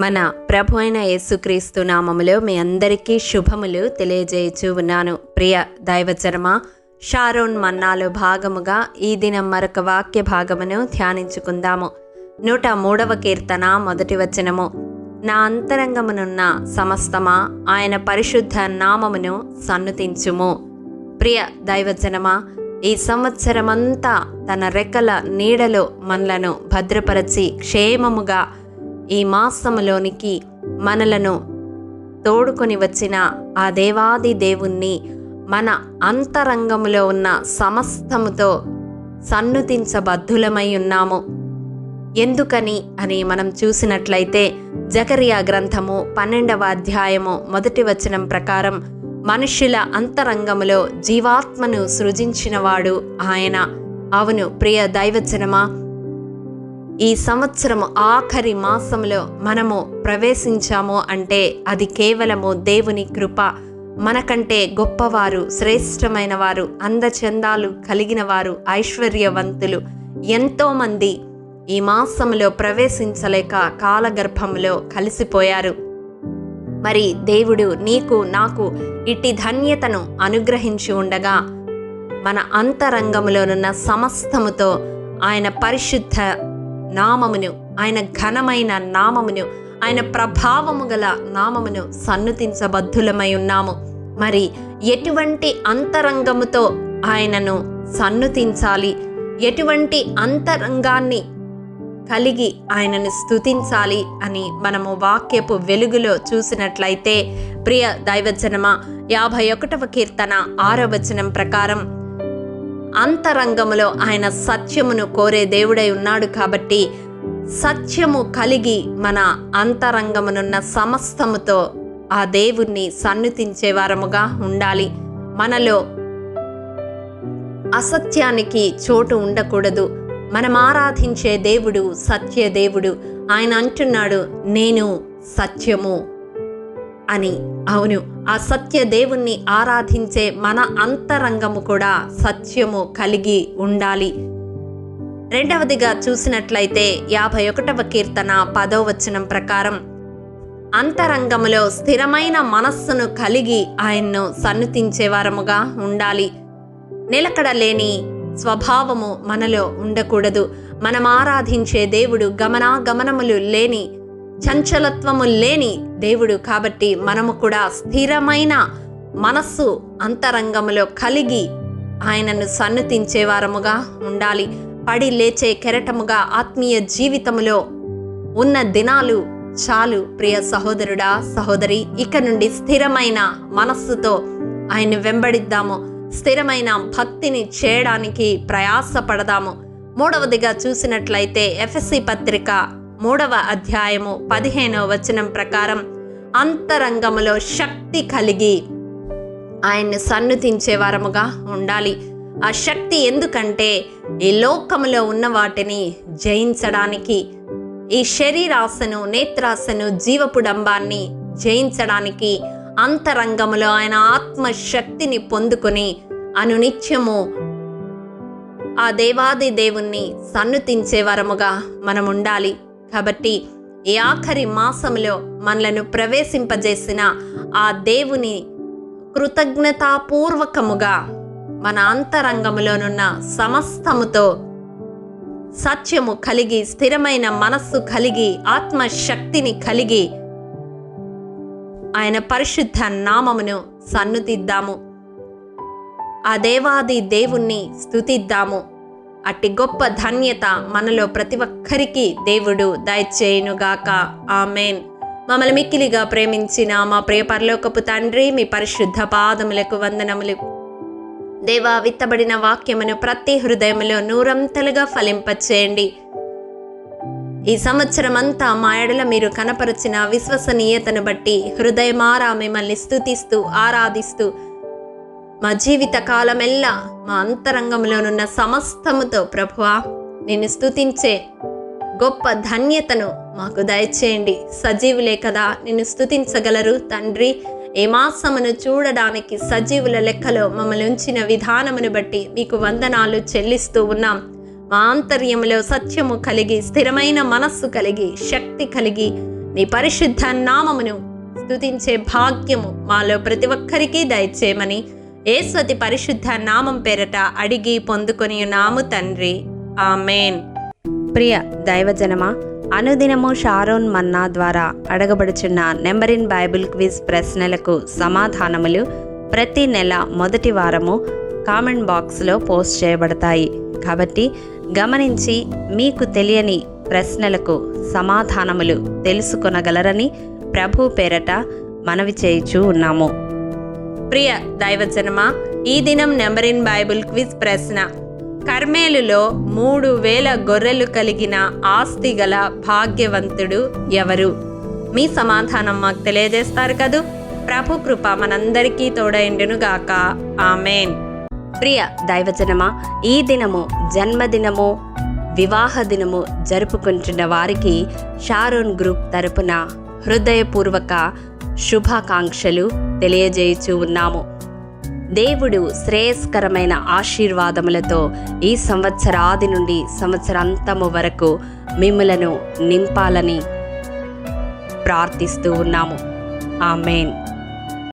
మన ప్రభు అయిన యేసుక్రీస్తు నామములో మీ అందరికీ శుభములు తెలియజేయచూ ఉన్నాను. ప్రియ దైవచరమ షారోన్ మన్నాలో భాగముగా ఈ దినం మరొక వాక్య భాగమును ధ్యానించుకుందాము. నూట మూడవ కీర్తన మొదటి వచనము. నా అంతరంగమునున్న సమస్తమా ఆయన పరిశుద్ధ నామమును సన్నుతించుము. ప్రియ దైవజనమా ఈ సంవత్సరమంతా తన రెక్కల నీడలో మనలను భద్రపరచి క్షేమముగా ఈ మాసములోనికి మనలను తోడుకొని వచ్చిన ఆ దేవాది దేవుణ్ణి మన అంతరంగములో ఉన్న సమస్తముతో సన్నుతించబద్ధులమై ఉన్నాము. ఎందుకని అని మనం చూసినట్లయితే జకరియా గ్రంథము పన్నెండవ అధ్యాయము మొదటి వచనం ప్రకారం మనుష్యుల అంతరంగములో జీవాత్మను సృజించినవాడు ఆయన. అవును ప్రియ దైవచనమా ఈ సంవత్సరము ఆఖరి మాసంలో మనము ప్రవేశించాము అంటే అది కేవలము దేవుని కృప. మనకంటే గొప్పవారు శ్రేష్టమైన వారు అందచందాలు కలిగిన వారు ఐశ్వర్యవంతులు ఎంతోమంది ఈ మాసంలో ప్రవేశించలేక కాలగర్భంలో కలిసిపోయారు. మరి దేవుడు నీకు నాకు ఇట్టి ధన్యతను అనుగ్రహించి ఉండగా మన అంతరంగములోనున్న సమస్తముతో ఆయన పరిశుద్ధ నామమును ఆయన ఘనమైన నామమును ఆయన ప్రభావము గల నామమును సన్నుతించబద్ధులమై ఉన్నాము. మరి ఎటువంటి అంతరంగముతో ఆయనను సన్నుతించాలి? ఎటువంటి అంతరంగాన్ని కలిగి ఆయనను స్తుతించాలి అని మనము వాక్యపు వెలుగులో చూసినట్లయితే ప్రియ దైవజనమ యాభై ఒకటవ కీర్తన ఆరో వచనం ప్రకారం అంతరంగములో ఆయన సత్యమును కోరే దేవుడై ఉన్నాడు కాబట్టి సత్యము కలిగి మన అంతరంగమునున్న సమస్తముతో ఆ దేవుణ్ణి సన్నుతించే వారముగా ఉండాలి. మనలో అసత్యానికి చోటు ఉండకూడదు. మనం ఆరాధించే దేవుడు సత్య దేవుడు. ఆయన అంటున్నాడు నేను సత్యము అని. అవును ఆ సత్య దేవుణ్ణి ఆరాధించే మన అంతరంగము కూడా సత్యము కలిగి ఉండాలి. రెండవదిగా చూసినట్లయితే యాభై ఒకటవ కీర్తన పదో వచనం ప్రకారం అంతరంగములో స్థిరమైన మనస్సును కలిగి ఆయన్ను సన్నుతించే వారముగా ఉండాలి. నిలకడ లేని స్వభావము మనలో ఉండకూడదు. మనం ఆరాధించే దేవుడు గమనాగమనములు లేని చంచలత్వము లేని దేవుడు కాబట్టి మనము కూడా స్థిరమైన మనస్సు అంతరంగములో కలిగి ఆయనను సన్నతించేవారముగా ఉండాలి. పడి లేచే కెరటముగా ఆత్మీయ జీవితములో ఉన్న దినాలు చాలు. ప్రియ సహోదరుడా సహోదరి ఇక నుండి స్థిరమైన మనస్సుతో ఆయన వెంబడిద్దాము. స్థిరమైన భక్తిని చేయడానికి ప్రయాసపడదాము. మూడవదిగా చూసినట్లయితే ఎఫ్ఎస్సి పత్రిక మూడవ అధ్యాయము పదిహేనవ వచనం ప్రకారం అంతరంగములో శక్తి కలిగి ఆయన్ని సన్నుతించే వారముగా ఉండాలి. ఆ శక్తి ఎందుకంటే ఈ లోకములో ఉన్న వాటిని జయించడానికి ఈ శరీరాశను నేత్రాశను జీవపుడంబాన్ని జయించడానికి అంతరంగములో ఆయన ఆత్మశక్తిని పొందుకొని అనునిత్యము ఆ దేవాది దేవుణ్ణి సన్నుతించే వరముగా మనం ఉండాలి కాబట్టి ఈ ఆఖరి మాసములో మనలను ప్రవేశింపజేసిన ఆ దేవుని కృతజ్ఞతాపూర్వకముగా మన అంతరంగములోనున్న సమస్తముతో సత్యము కలిగి స్థిరమైన మనస్సు కలిగి ఆత్మశక్తిని కలిగి ఆయన పరిశుద్ధ నామమును సన్నుతిద్దాము. ఆ దేవాది దేవుణ్ణి స్తుతిద్దాము. అట్టి గొప్ప ధన్యత మనలో ప్రతి ఒక్కరికి దేవుడు దయచేయునుగాక. ఆమెన్. మమ్మల్ని మిక్కిలిగా ప్రేమించిన మా ప్రియ పరలోకపు తండ్రి మీ పరిశుద్ధ పాదములకు వందనములు. దేవా విత్తబడిన వాక్యమును ప్రతి హృదయములో నూరంతలుగా ఫలింపచేయండి. ఈ సంవత్సరం అంతా మా ఎడల మీరు కనపరిచిన విశ్వసనీయతను బట్టి హృదయమారా మిమ్మల్ని స్తుతిస్తూ ఆరాధిస్తూ మా జీవిత కాలమెల్లా మా అంతరంగంలోనున్న సమస్తముతో ప్రభువా నిన్ను స్తుతించే గొప్ప ధన్యతను మాకు దయచేయండి. సజీవులే కదా నిన్ను స్థుతించగలరు తండ్రి. ఏ మాసమును చూడడానికి సజీవుల లెక్కలో మమ్మల్ని ఉంచిన విధానమును బట్టి మీకు వందనాలు చెల్లిస్తూ ఉన్నాం. మా ఆంతర్యములో సత్యము కలిగి స్థిరమైన మనస్సు కలిగి శక్తి కలిగి నీ పరిశుద్ధ నామమును స్తుతించే భాగ్యము మాలో ప్రతి ఒక్కరికి దయచేయమని ఏస్వతి పరిశుద్ధ నామం పేరట అడిగి పొందుకొని నాము తండ్రి. ఆమెన్. ప్రియ దైవజనమా అనుదినము షారోన్ మన్నా ద్వారా అడగబడుచున్న నెంబరిన్ బైబిల్ క్విజ్ ప్రశ్నలకు సమాధానములు ప్రతి నెల మొదటి వారము కామెంట్ బాక్స్లో పోస్ట్ చేయబడతాయి. కాబట్టి గమనించి మీకు తెలియని ప్రశ్నలకు సమాధానములు తెలుసుకొనగలరని ప్రభు పేరట మనవి చేయుచూ ఉన్నాము. ప్రియ దైవజనమా ఈ దినం నెంబర్ ఇన్ బైబిల్ క్విజ్ ప్రశ్న. కర్మేలులో మూడు వేల గొర్రెలు కలిగిన ఆస్తి గల భాగ్యవంతుడు ఎవరు? మీ సమాధానం మాకు తెలియజేస్తారు కదూ. ప్రభు కృప మనందరికీ తోడైండును గాక ఆమెన్. ప్రియ దైవజనమా ఈ దినము జన్మదినము వివాహ దినము జరుపుకుంటున్న వారికి షారోన్ గ్రూప్ తరపున హృదయపూర్వక శుభాకాంక్షలు తెలియజేయుచూ ఉన్నాము. దేవుడు శ్రేయస్కరమైన ఆశీర్వాదములతో ఈ సంవత్సరాది నుండి సంవత్సరాంతము వరకు మిమ్మలను నింపాలని ప్రార్థిస్తూ ఉన్నాము. ఆమెన్.